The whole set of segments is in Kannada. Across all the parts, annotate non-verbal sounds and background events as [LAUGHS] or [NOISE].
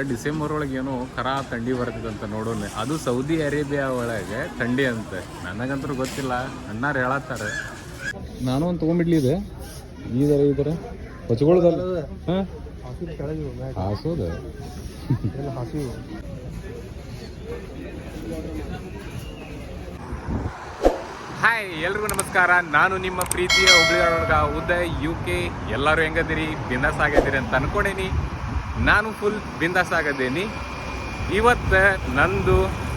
ಡಿಸೆಂಬರ್ ಒಳಗೆ ಏನೋ ಕರ ಥಂಡಿ ಬರ್ತದಂತ ನೋಡೋಣ. ಅದು ಸೌದಿ ಅರೇಬಿಯಾ ಒಳಗೆ ಥಂಡಿ ಅಂತ. ನನಗಂತೂ ಗೊತ್ತಿಲ್ಲ. ಅಣ್ಣಾರು ಹೇಳತ್ತಾರೆ. ನಾನು ಒಂದು ತೊಗೊಂಬಿಡ್ಲಿ ಇದೆ. ಇದರ. ಹೊಚ್ಕೊಳ್ಳೋದಲ್ಲ. ಹಾಂ? ಹಾಸೋದು. ಹಾಯ್ ಎಲ್ರಿಗೂ ನಮಸ್ಕಾರ. ನಾನು ನಿಮ್ಮ ಪ್ರೀತಿಯ ಹುಬ್ಳಿಯೊಳಗ ಉದಯ್ ಯು ಕೆ ಎಲ್ಲರೂ ಹೆಂಗದಿರಿ? ಬಿಂದಾಸ್ ಆಗಿದ್ದೀರಿ ಅಂತ ಅನ್ಕೊಂಡೇನಿ. ನಾನು ಫುಲ್ ಬಿಂದಾಸ್ ಆಗದೇನಿ. ಇವತ್ತು ನಂದು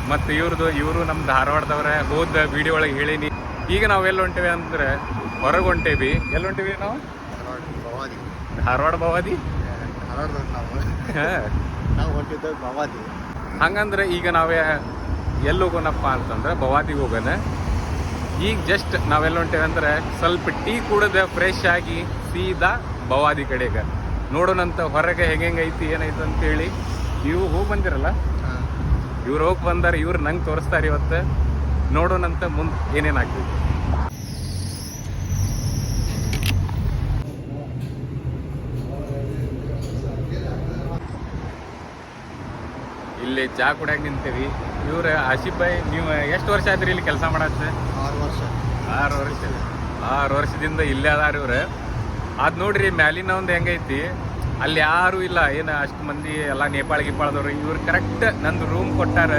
ಮತ್ತು ಇವ್ರದ್ದು ಇವರು ನಮ್ಮ ಧಾರವಾಡದವ್ರೆ ಹೋದ ವಿಡಿಯೋ ಒಳಗೆ ಹೇಳೀನಿ. ಈಗ ನಾವು ಎಲ್ಲಿ ಹೊಂಟೇವಿ ಅಂದ್ರೆ ಹೊರಗೆ ಹೊಂಟೇವಿ. ಎಲ್ಲಿ ಹೊಂಟೇವಿ ನಾವು? ಭವಾದಿ ಧಾರವಾಡ ಭವಾದಿ ಧಾರವಾಡದವ್ರು ನಾವು ಹಾ. ನಾವು. ಹೊಂಟಿದ್ದ ಭವಾದಿ ಹಂಗಂದ್ರೆ ಈಗ ನಾವೇ ಎಲ್ಲಿ ಹೋಗೋಣಪ್ಪ ಅಂತಂದ್ರೆ ಭವಾದಿಗೆ ಹೋಗೋಣ. ಈಗ ಜಸ್ಟ್ ನಾವೆಲ್ಲ ಹೊಂಟೇವೆ ಅಂದ್ರೆ ಸ್ವಲ್ಪ ಟೀ ಕುಡಿದ ಫ್ರೆಶ್ ಆಗಿ ಸೀದಾ ಭವಾದಿ ಕಡೆಗೆ. ನೋಡೋಣಂತ ಹೊರಗೆ ಹೆಂಗೆ ಐತಿ ಏನೈತೆ ಅಂತೇಳಿ ನೀವು ಹೋಗಿ ಬಂದಿರಲ್ಲ? ಇವ್ರು ಹೋಗಿ ಬಂದಾರ ಇವ್ರು ನಂಗೆ ತೋರಿಸ್ತಾರೆ ಇವತ್ತು. ನೋಡೋಣಂತ ಮುಂದೆ ಏನೇನು ಆಗ್ತೈತಿ. ಇಲ್ಲಿ ಚಾ ಕುಡಿಯಾಕ ನಿಂತೀವಿ. ಇವ್ರು ಆಶಿಫ್ ಭಾಯ್ ನೀವು ಎಷ್ಟು ವರ್ಷ ಆದ್ರಿ ಇಲ್ಲಿ ಕೆಲಸ ಮಾಡತ್ತೆ ಆರು ವರ್ಷ. ಆರು ವರ್ಷ. ಆರು ವರ್ಷದಿಂದ ಇಲ್ಲೇ ಅದಾರ ಇವ್ರು. ಅದ್ ನೋಡ್ರಿ, ಮ್ಯಾಲಿನ ಒಂದು ಹೆಂಗೈತಿ, ಅಲ್ಲಿ ಯಾರು ಇಲ್ಲ. ಏನು ಅಷ್ಟು ಮಂದಿ ಎಲ್ಲ ನೇಪಾಳ ಗಿಪಾಳದವ್ರು ಇವ್ರು ಕರೆಕ್ಟ್ ನಂದು ರೂಮ್ ಕೊಟ್ಟಾರ.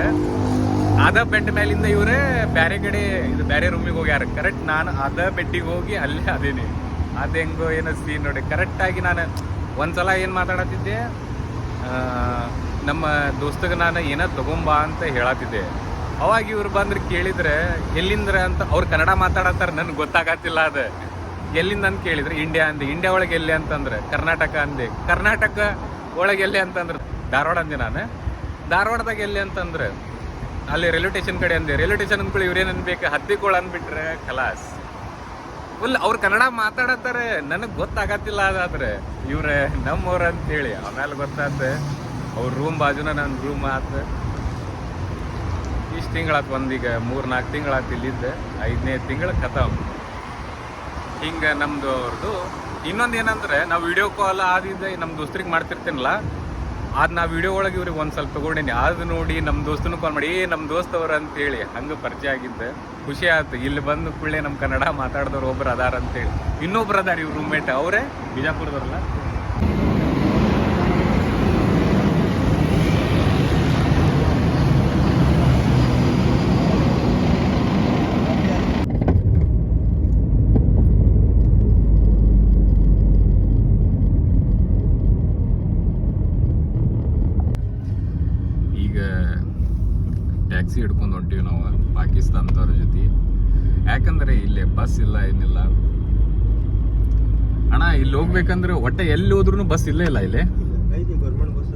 ಅದ ಬೆಡ್ ಮೇಲಿಂದ ಇವರೇ ಬೇರೆ ಕಡೆ, ಇದು ಬೇರೆ ರೂಮಿಗೆ ಹೋಗ್ಯಾರ. ಕರೆಕ್ಟ್ ನಾನು ಅದ ಬೆಡ್ಡಿಗೆ ಹೋಗಿ ಅಲ್ಲೇ ಅದೇನಿ. ಅದು ಹೆಂಗೋ ಏನೋ ಸೀನ್ ನೋಡಿ ಕರೆಕ್ಟಾಗಿ ನಾನು ಒಂದ್ಸಲ ಏನು ಮಾತಾಡತ್ತಿದ್ದೆ ನಮ್ಮ ದೋಸ್ತಗೆ ನಾನು ಏನೋ ತಗೊಂಬಾ ಅಂತ ಹೇಳತ್ತಿದ್ದೆ. ಅವಾಗ ಇವ್ರು ಬಂದ್ರೆ ಕೇಳಿದ್ರೆ, ಎಲ್ಲಿಂದ್ರ ಅಂತ ಅವ್ರು ಕನ್ನಡ ಮಾತಾಡತ್ತಾರ, ನನ್ಗೆ ಗೊತ್ತಾಗತ್ತಿಲ್ಲ ಅದು. ಎಲ್ಲಿಂದ ಅಂತ ಕೇಳಿದ್ರೆ ಇಂಡಿಯಾ ಅಂದೆ. ಇಂಡಿಯಾ ಒಳಗೆ ಎಲ್ಲಿ ಅಂತಂದ್ರೆ ಕರ್ನಾಟಕ ಅಂದೆ. ಕರ್ನಾಟಕ ಒಳಗೆ ಎಲ್ಲಿ ಅಂತಂದ್ರೆ ಧಾರವಾಡ ಅಂದೆ ನಾನು. ಧಾರವಾಡದಾಗ ಎಲ್ಲಿ ಅಂತಂದ್ರೆ ಅಲ್ಲಿ ರೈಲ್ವೆ ಸ್ಟೇಷನ್ ಕಡೆ ಅಂದೆ. ರೈಲ್ವೆ ಸ್ಟೇಷನ್ ಅಂದ್ಕೊಳ್ಳಿ ಇವ್ರೇನು ಅನ್ಬೇಕು? ಹತ್ತಿಕೋಳ ಅಂದ್ಬಿಟ್ರೆ ಖಲಾಸ್. ಫುಲ್ ಅವ್ರು ಕನ್ನಡ ಮಾತಾಡತ್ತಾರೆ. ನನಗೆ ಗೊತ್ತಾಗತ್ತಿಲ್ಲ ಅದಾದ್ರೆ. ಇವ್ರೆ ನಮ್ಮವ್ರ ಅಂತೇಳಿ. ಆಮೇಲೆ ಗೊತ್ತಾತೆ. ಅವ್ರ ರೂಮ್ ಬಾಜುನ ನನ್ನ ರೂಮ್ ಆತ. ಇಷ್ಟು ತಿಂಗಳಾತ್ ಒಂದೀಗ. ಮೂರು ನಾಲ್ಕು ತಿಂಗಳಾತ್ ಇಲ್ಲಿದ್ದೆ. ಐದನೇ ತಿಂಗಳ ಖತಮ್. ಹಿಂಗೆ ನಮ್ದು ಅವ್ರದ್ದು ಇನ್ನೊಂದು ಏನಂದ್ರೆ, ನಾವು ವಿಡಿಯೋ ಕಾಲ್ ಆದಿದ್ದ ನಮ್ಮ ದೋಸ್ತರಿಗೆ ಮಾಡ್ತಿರ್ತೀನಲ್ಲ ಅದು ನಾ ವಿಡಿಯೋ ಒಳಗೆ ಇವ್ರಿಗೆ ಒಂದು ಸ್ವಲ್ಪ ತಗೊಂಡೇನಿ. ಅದು ನೋಡಿ ನಮ್ಮ ದೋಸ್ತನು ಕಾಲ್ ಮಾಡಿ, ಏ ನಮ್ಮ ದೋಸ್ತವ್ರು ಅಂತೇಳಿ ಹಂಗೆ ಪರಿಚಯ ಆಗಿದ್ದೆ. ಖುಷಿ ಆಯ್ತು ಇಲ್ಲಿ ಬಂದು ಕೂಡಲೇ ನಮ್ಮ ಕನ್ನಡ ಮಾತಾಡಿದವ್ರು ಒಬ್ರು ಅದಾರ ಅಂತೇಳಿ. ಇನ್ನೊಬ್ರು ಅದಾರ ಇವ್ರ ರೂಮ್ಮೇಟ್ ಅವರೇ ಬಿಜಾಪುರದವ್ರಲ್ಲ ಈಗ ಟ್ಯಾಕ್ಸಿ ಹಿಡ್ಕೊಂಡು ಹೊಂಟೀವಿ ನಾವು ಪಾಕಿಸ್ತಾನದವ್ರ ಜೊತೆ ಯಾಕಂದ್ರೆ ಇಲ್ಲಿ ಬಸ್ ಇಲ್ಲ ಏನಿಲ್ಲ ಅಣ್ಣ ಇಲ್ಲಿ ಹೋಗ್ಬೇಕಂದ್ರೆ ಒಟ್ಟೆ ಎಲ್ಲಿ ಹೋದ್ರು ಬಸ್ ಇಲ್ಲೇ ಇಲ್ಲ ಇಲ್ಲಿ. ಐತಿ ಗೌರ್ಮೆಂಟ್ ಬಸ್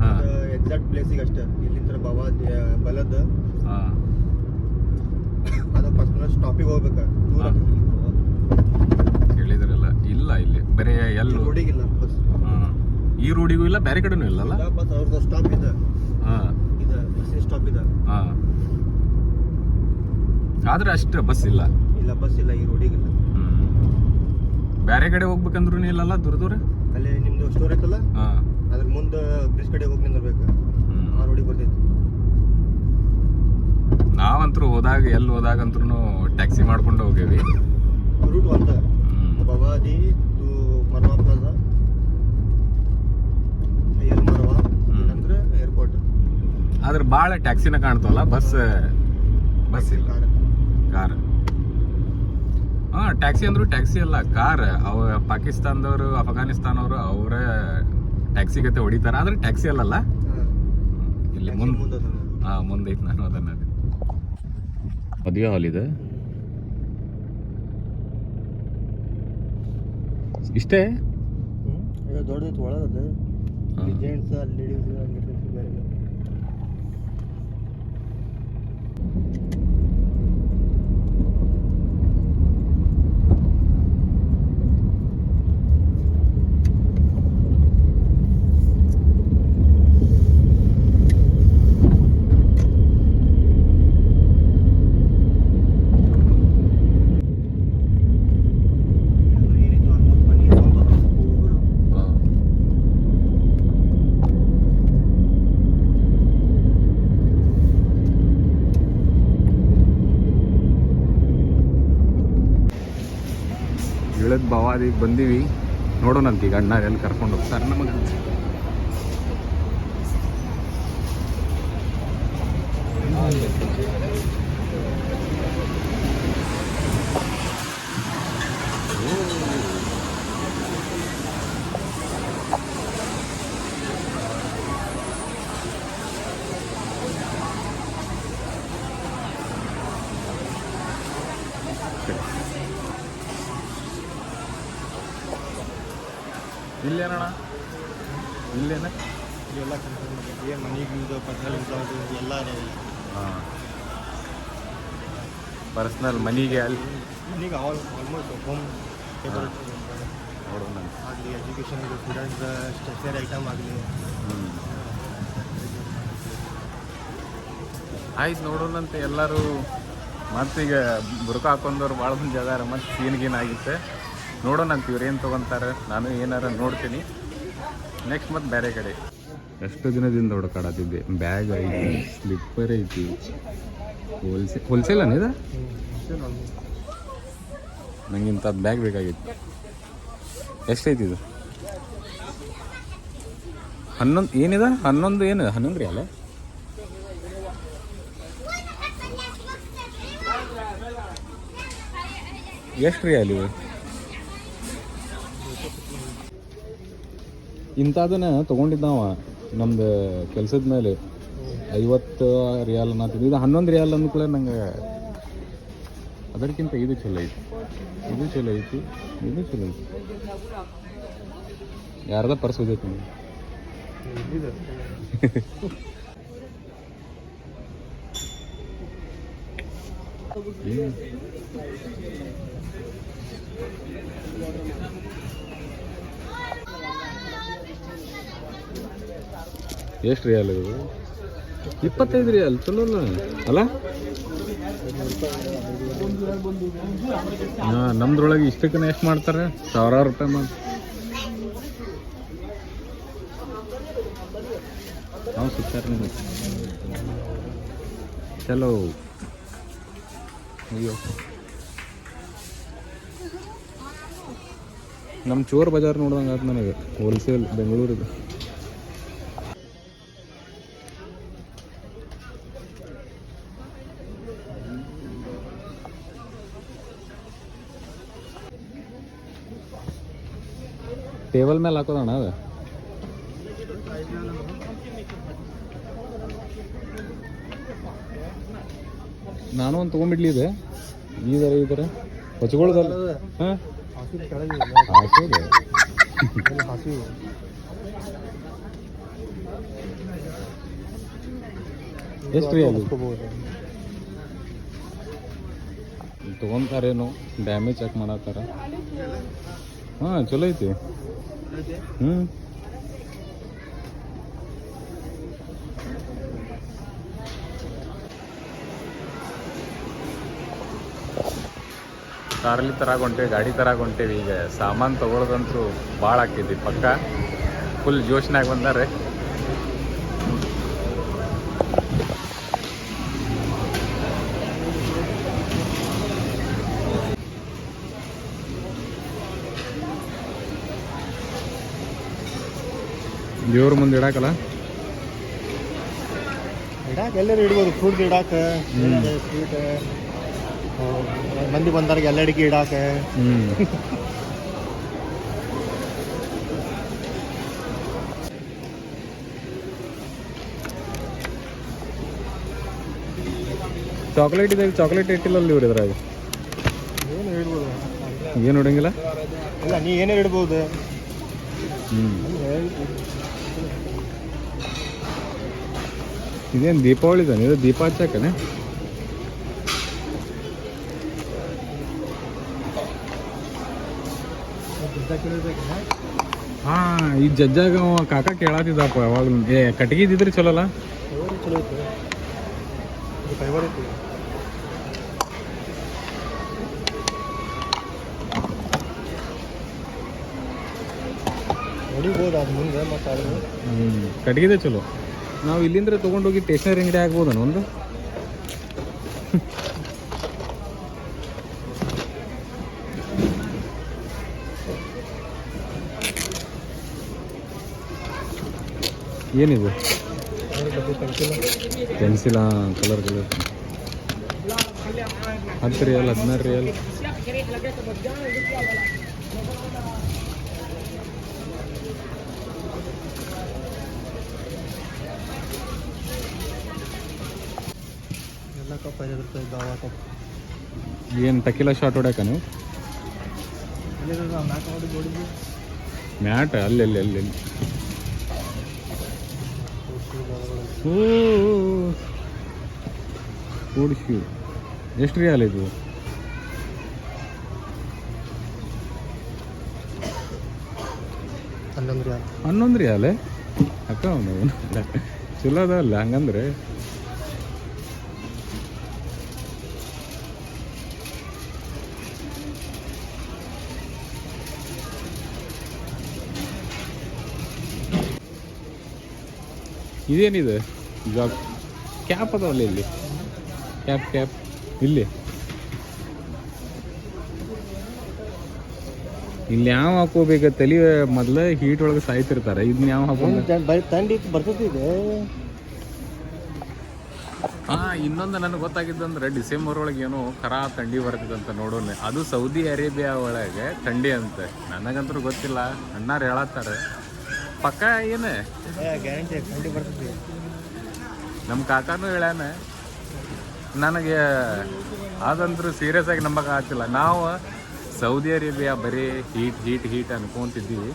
ಹಾ. ಎಕ್ಸಾಕ್ಟ್ ಪ್ಲೇಸಿಗೆ ಅಷ್ಟೇ. ಇಲ್ಲಿಂದ ಭವಾದಿ ಬಲದ. ಹಾ. ಅದು ಪರ್ಸನಲ್ ಸ್ಟಾಪಿಗೆ ಹೋಗ್ಬೇಕು. ದೂರ. ಕೇಳಿದ್ರಲ್ಲ ಇಲ್ಲ ಇಲ್ಲಿ. ಬರೀ ಎಲ್ಲ. ರೋಡಿಗಿಲ್ಲ ಬಸ್ ಹಾ. ಈ ರೋಡಿಗೂ ಇಲ್ಲ ಬೇರೆ ಕಡೆನೂ ಇಲ್ಲಲ್ಲ ಇಲ್ಲ ಬಸ್ ಅವ್ರದ್ದು ಸ್ಟಾಪ್ ಇದೆ. ಹಾಂ. ಇದೆ ಬಸ್ಸಿನ ಸ್ಟಾಪ್ ಇದೆ. ಹಾಂ. ಆದ್ರೆ ಅಷ್ಟು ಬಸ್ ಇಲ್ಲ. ಇಲ್ಲ ಬಸ್ ಇಲ್ಲ ಈ ರೋಡಿಗಿಲ್ಲ. ಬೇರೆ ಕಡೆ ಹೋಗ್ಬೇಕಂದ್ರೂ ಇಲ್ಲಲ್ಲ ದೂರ ದೂರ ಅಲ್ಲಿ ನಿಮ್ದು ಸ್ಟೋರ್ ಐತಲ್ಲ ಹಾ. ಅದ್ರ ಮುಂದೆ ಬ್ರಿಡ್ಜ್ ಕಡೆ ಹೋಗಿ ನಿಂದಿರ್ಬೇಕು. ಆ ರೋಡಿಗೆ ಬರ್ತೈತಿ. ನಾವಂತರೂ ಹೋದಾಗ ಎಲ್ಲಿ ಹೋದಾಗಂತೂ ಟ್ಯಾಕ್ಸಿ ಮಾಡ್ಕೊಂಡು ಹೋಗೇವಿ ರೂಟ್ ಒಂದು. Bawadi to Marwa plaza El Marwa ಅಂದ್ರೆ ಏರ್ಪೋರ್ಟ್ ಆದ್ರೆ ಭಾಳ ಟ್ಯಾಕ್ಸಿನ ಕಾಣ್ತವಲ್ಲ ಬಸ್ ಬಸ್ ಇಲ್ಲ. ಕಾರ್ ಹಾ ಟ್ಯಾಕ್ಸಿ ಅಂದ್ರು ಟ್ಯಾಕ್ಸಿ ಅಲ್ಲ ಕಾರ್. ಅವ ಪಾಕಿಸ್ತಾನದವರು ಅಫ್ಘಾನಿಸ್ತಾನವರು ಅವರೇ ಟ್ಯಾಕ್ಸಿ ಗತೆ ಹೊಡಿತಾರ. ಆದ್ರೆ ಟ್ಯಾಕ್ಸಿ ಅಲ್ಲಲ್ಲ? ಇಲ್ಲಿ ಮುಂದೆ ಮುಂದೆ ಹಾ ಮುಂದೆ ಐತಿ ನಾನು ಅದನ್ನ. ಮದುವೆ ಹಾಲ್ ಇದೆ? ಇಷ್ಟೇ? ದೊಡ್ಡದೈತಿ ಒಳಗದು. ಜೆಂಟ್ಸ್ ಲೇಡೀಸ್ ಹಂಗಿರ್ತೈತಿ ಬೇರೆ ಬೇರೆ. ಎಲ್ಲ ಏನೈತಿ almost ಮನೆ ಸ್ವಂತ ಹೂಗಳು. ಹಾ. ಬವಾದಿಗೆ ಬಂದೀವಿ. ನೋಡೋಣಂತ ಈಗ ಅಣ್ಣ ಎಲ್ಲಿ ಕರ್ಕೊಂಡು ಹೋಗ್ತಾರೆ. ನಮಗೆ ಇಲ್ಲೇನಣ್ಣ? ಇಲ್ಲೇನ? ಇವೆಲ್ಲ ಏನು ಮನೆಗೆ ಯೂಸ್ ಪರ್ಸನಲ್ ಎಲ್ಲ ಹಾಂ. ಪರ್ಸ್ನಲ್ ಮನಿಗೆ ಅಲ್ಲಿ ಮನೆಗೆ ಆಲ್ ಆಲ್ಮೋಸ್ಟ್ ಹೋಮ್ ನೋಡೋಣ ಆಗಲಿ ಎಜುಕೇಷನ್ ಸ್ಟೂಡೆಂಟ್ಸ್ ಸ್ಟೇಷನರಿ ಐಟಮ್ ಆಗಲಿ. ಆಯ್ತು ನೋಡೋಣಂತೆ ಎಲ್ಲರೂ. ಮತ್ತೀಗ ಬುರುಕ ಹಾಕೊಂಡವ್ರು ಭಾಳ ಮಂದಿ ಅದಾರ ಮತ್ತು ಸೀನ್ ಗೀನ್ ಆಗಿತ್ತೆ. ನೋಡೋಣಂತ ಇವ್ರು ಏನು ತೊಗೊಂತಾರೆ. ನಾನು ಏನಾರ ನೋಡ್ತೀನಿ. ನೆಕ್ಸ್ಟ್ ಮತ್ತೆ ಬೇರೆ ಕಡೆ. ಎಷ್ಟು ದಿನದಿಂದ ಹುಡುಕಾಡತ್ತಿದ್ದೆ. ಬ್ಯಾಗ್ ಐತಿ ಸ್ಲಿಪ್ಪರ್ ಐತಿ. ಹೋಲ್ಸೇ ಹೋಲ್ಸೇಲ್ ನಂಗೆ ಇಂಥದ್ದು ಬ್ಯಾಗ್ ಬೇಕಾಗಿತ್ತು. ಎಷ್ಟೈತಿ ಇದು? ಹನ್ನೊಂದು, ಏನಿದೆ? ಹನ್ನೊಂದು ಏನು ಹನ್ನೊಂದು ರೀ ಅಲ್ಲ? ಎಷ್ಟು ರೀ ಅಲ್ಲಿ ಇಂಥದನ್ನ ತಗೊಂಡಿದ್ದಾವ ನಮ್ದು ಕೆಲ್ಸದ ಮೇಲೆ ಐವತ್ತು ರಿಯಾಲ್ ಅನ್ನತ್ತಿದ್ದು ಇದು ಹನ್ನೊಂದು ರಿಯಾಲ್ ಅಂದ್ಕೂಳೆ ನಂಗೆ ಅದಕ್ಕಿಂತ ಇದು ಚಲೋ ಐತಿ. ಇದು ಚಲೋ ಐತಿ ಇದು ಚಲೋ ಐತಿ. ಯಾರ್ದ ಪರ್ಸ್ ಓದೈತಿ ನಿಮ್ಗೆ ಎಷ್ಟು ರಿಯಾಲ್ ಇದು? ಇಪ್ಪತ್ತೈದು ರಿಯಾಲ್ ಚಲೋ ಅಲ್ಲ? ಹಾಂ ನಮ್ದ್ರೊಳಗೆ ಇಷ್ಟಕ್ಕನ ಎಷ್ಟು ಮಾಡ್ತಾರೆ? ಸಾವಿರಾರು ರೂಪಾಯಿ ಮಾಡಿ ನಾವು ಸಿಗ್ತಾರೆ ಚಲೋ. ಅಯ್ಯೋ. ನಮ್ಮ ಚೋರ್ ಬಜಾರ್ ನೋಡ್ದಂಗೆ ಆಯ್ತು ನನಗೆ ಹೋಲ್ಸೇಲ್ ಬೆಂಗಳೂರಿದು ಟೇಬಲ್ ಮೇಲೆ ಹಾಕೋದಣ್ಣ ಅದು. ನಾನು ಒಂದು ತೊಗೊಂಡ್ಬಿಡ್ಲಿ ಇದೆ. ಈ ಥರ ಈ ಥರ ಹೊಚ್ಕೊಳ್ಳೋದಲ್ಲ ಹಾಂ? ಎಷ್ಟು ರೀ ಅದು ತೊಗೊಂತಾರೇನು? ಡ್ಯಾಮೇಜ್ ಚೆಕ್ ಮಾಡತ್ತಾರ ಹಾಂ ಚಲೋ ಐತಿ. ಹ್ಮ್. ಕಾರಲ್ಲಿ ತರ ಹೊಂಟೇವಿ ಗಾಡಿ ತರಾಗ ಹೊಂಟೇವಿ ಈಗ ಸಾಮಾನು ತಗೊಳ್ಳೋದಂತೂ ಭಾಳ ಆಕೈತಿ ಪಕ್ಕ. ಫುಲ್ ಜೋಶ್ನಾಗ ಬಂದಾರೆ ದೇವ್ರ ಮುಂದೆ ಇಡಾಕಲ್ಲ? ಇಡಾಕ ಎಲ್ಲರೂ ಇಡ್ಬೋದು. ಫ್ರೂಟ್ ಇಡಾಕ. ಸ್ವೀಟ್ ಮಂದಿ ಬಂದಾಗ ಎಲ್ಲ ಅಡಿಗೆ ಇಡಾಕ. ಚಾಕ್ಲೇಟ್ ಇದೆ ಚಾಕ್ಲೇಟ್ ಇಟ್ಟಿಲ್ಲ ಅಲ್ಲಿ ಇವ್ರು ಇದ್ರಾಗ ಏನು ಇಡ್ಬೋದು ಏನು ಇಡಂಗಿಲ್ಲ? ಇಲ್ಲ ನೀ ಏನೇ ಇಡ್ಬೋದು. ಹ್ಞೂ ಇದೇನು ದೀಪಾವಳಿ ತಾನೆ? ಇದು ದೀಪ ಹಚ್ಚಾಕನೆ ಹಾಂ ಈ ಜಜ್ಜಾಗ ಕಾಕ ಕೇಳತ್ತಿದ್ದಪ್ಪ ಯಾವಾಗಲೂ ಏ ಕಟ್ಗೆ ಇದ್ದಿದ್ರೆ ಚಲೋ ಅಲ್ಲ ಚಲೋ ಹೊಡಿಬೋದು ಅದು ಮುಂದೆ ಮತ್ತು ಹ್ಞೂ ಕಟ್ಗಿದೆ ಚಲೋ. ನಾವು ಇಲ್ಲಿಂದ್ರೆ ತಗೊಂಡೋಗಿ ಟೇಷನರಿ ಅಂಗಡಿ ಆಗ್ಬೋದನ ಒಂದು. ಏನಿದು? ಪೆನ್ಸಿಲ ಕಲರ್ ಕಲರ್ ಹತ್ತು ರೀ ಅಲ್ಲ ಹದಿನಾರು ರೀ ರಿಯಲ್ ಎಲ್ಲ ಕಪ್ ಐದು ರೂಪಾಯಿ ಗಾವಾ ಕಪ್ ಏನು ಟಕಿಲ ಶಾಟ್ ಹೊಡ್ಯಾಕ ನೀವು? ನಾವು ನೋಡಿ ನೋಡಿದ್ವಿ. ಮ್ಯಾಟ್? ಅಲ್ಲಿ ಅಲ್ಲಿ ಅಲ್ಲಿ ಓಡಿಸಿ ಎಷ್ಟು ರಿಯಾಲ್ ಇದು? ಹನ್ನೊಂದು ರೀ ಹನ್ನೊಂದು ರಿಯಾಲೆ ಅಕ್ಕ ಚಲೋ ಅಲ್ಲ ಹಂಗಂದ್ರೆ. ಇದೇನಿದೆ? ಜಾಬ್ ಕ್ಯಾಪ್ ಅದಾವಲ್ಲ ಇಲ್ಲಿ? ಕ್ಯಾಪ್ ಕ್ಯಾಪ್ ಇಲ್ಲಿ? ಇಲ್ಲಿ ಯಾವ ಹಾಕೋಬೇಕು ತಲೆ ಮೊದ್ಲ ಹೀಟ್ ಒಳಗೆ ಸಾಯ್ತಿರ್ತಾರೆ. ಇದನ್ನ ಯಾವ ಹಾಕೋಬೇಕು ತಂಡಿ ಹಾ ಇನ್ನೊಂದು ನನಗೆ ಗೊತ್ತಾಗಿದ್ದಂದ್ರೆ ಡಿಸೆಂಬರ್ ಒಳಗೆ ಏನೋ ಖರಾ ಥಂಡಿ ಬರ್ತದಂತ ಅಂತ ನೋಡೋಣ ಅದು ಸೌದಿ ಅರೇಬಿಯಾ ಒಳಗೆ ಥಂಡಿ ಅಂತೆ. ನನಗಂತೂ ಗೊತ್ತಿಲ್ಲ. ಅಣ್ಣಾರು ಹೇಳತ್ತಾರೆ. ಪಕ್ಕ ಏನು? ಗ್ಯಾರಂಟಿ ತಂಡಿ ಬರ್ತೈತಿ ನಮ್ಮ ಕಾಕಾನು ಹೇಳ್ಯಾನ ನನಗೆ ಅದಂತರೂ ಸೀರಿಯಸ್ ಆಗಿ ನಂಬಕ್ಕೆ ಆಗ್ತಿಲ್ಲ. ನಾವು ಸೌದಿ ಅರೇಬಿಯಾ ಬರೀ ಹೀಟ್ ಹೀಟ್ ಹೀಟ್ ಅನ್ಕೊಂತಿದ್ದೀವಿ.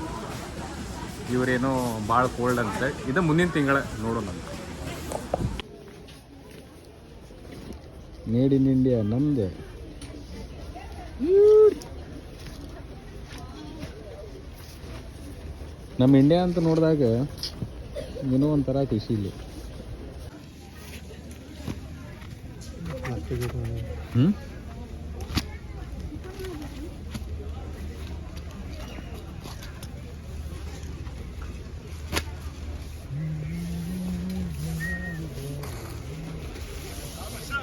ಇವರೇನೋ ಭಾಳ ಕೋಲ್ಡ್ ಅಂತ. ಇದು ಮುಂದಿನ ತಿಂಗಳ ನೋಡೋಣ. ಅಂತ ಮೇಡ್ ಇನ್ ಇಂಡಿಯಾ ನಮ್ದೆ. ನಮ್ಮ ಇಂಡಿಯಾ ಅಂತ ನೋಡಿದಾಗ ಏನೋ ಒಂಥರ ಖುಷಿ ಇಲ್ಲಿ. ಹ್ಞೂ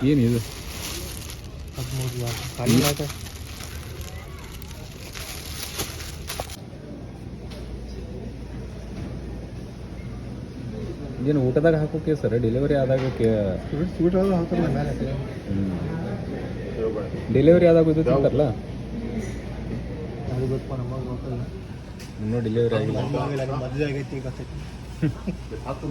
ಏನಿದು ಏನು ಊಟದಾಗ ಹಾಕೋಕೆ ಸರ್? ಡೆಲಿವರಿ ಆದಾಗ ಸ್ವೀಟ್ ಸ್ವೀಟ್ ಆದ್ರೂ ಡೆಲಿವರಿ ಆದಾಗ ಇದು ತಿಂತಾರಲ್ಲ ಅದು ಗೊತ್ತಪ್ಪ ನಮಗೆ ಗೊತ್ತಿಲ್ಲ. ಇನ್ನೂ ಡೆಲಿವರಿ ಆಗಿಲ್ಲ. ಮದುವೆ ಆಗೈತಿ ಈಗ. [LAUGHS]